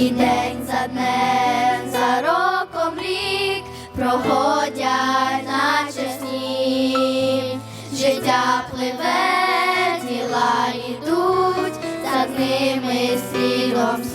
і день за днем, за роком рік проходять, наче сніг, життя пливе, діла йдуть, за ними слідом.